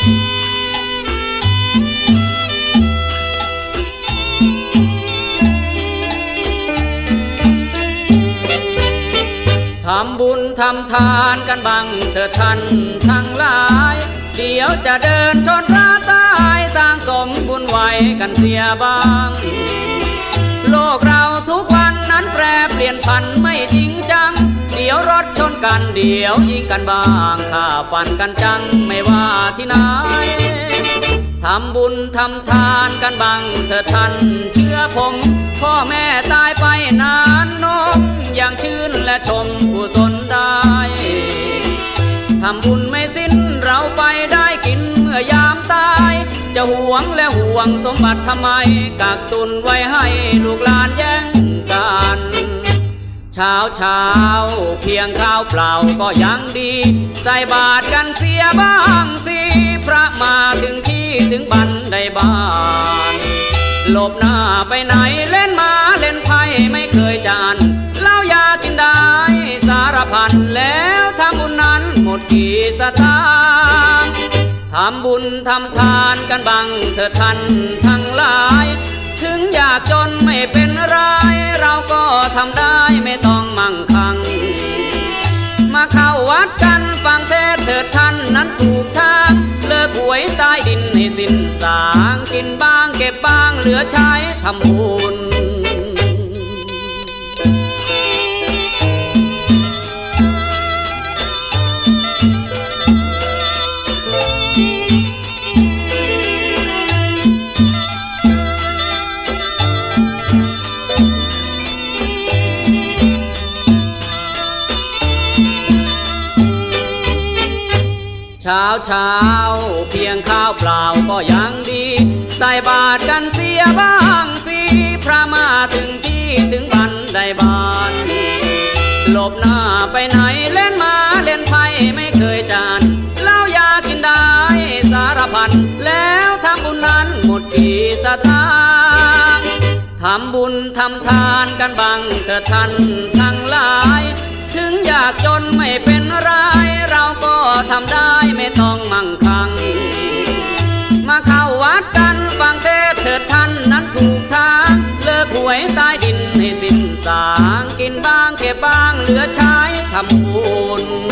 ทำบุญทำทานกันบังเถิดท่านทั้งหลาย เดี๋ยวจะเดินชนระตายสร้างสมบุญไว้กันเสียบ้าง โลกเราทุกวันนั้นแปรเปลี่ยนพันไม่จริงจัง กันเดี๋ยวยิงกันบ้างถ้าฟันกันจังไม่ว่าที่ไหนทำบุญทำทานกันบังเถิดท่านเชื่อผมพ่อแม่ตายไปนานนมอย่างชื่นและชมผู้ตนได้ทำบุญไม่สิ้นเราไปได้กินเมื่อยามตาย จะหวงและห่วงสมบัติทำไมกักตุนไว้ให้ลูกหลานแย่ ช้าเช้าเพียงข้าวเปล่าก็ยังดี ใส่บาตรกันเสียบ้างสิพระมาถึงที่ถึงบันไดบ้านหลบหน้าไปไหนเล่นมาเล่นไพ่ไม่เคยจานเล้ายากินได้สารพันแล้วทำบุญนั้นหมดกี่สตางค์ทำบุญทำทานกันบังเถิดท่านทั้งหลาย ถึงอยากจนไม่เป็นไร เราก็ทำได้ไม่ต้องมั่งคั่ง มาเข้าวัดกันฟังเทศเถิดท่านนั้นถูกทางเลิกหวยใต้ดินให้สิ้นสางกินบ้างเก็บบ้างเหลือใช้ทำบุญ ช้าเช้าเพียงข้าวเปล่าก็ยังดี ใส่บาตรกันเสียบ้างสิพระมาถึงที่ถึงบันไดบานหลบหน้าไปไหนเล่นมาเล่นไพ่ไม่เคยจานเหล้ายากินได้สารพันแล้วทำบุญนั้นหมดกี่สตางทำบุญทำทานกันบังเถิดท่านทั้งหลาย ถึงอยากจนไม่เป็นไร ลือใช้ทำบุญ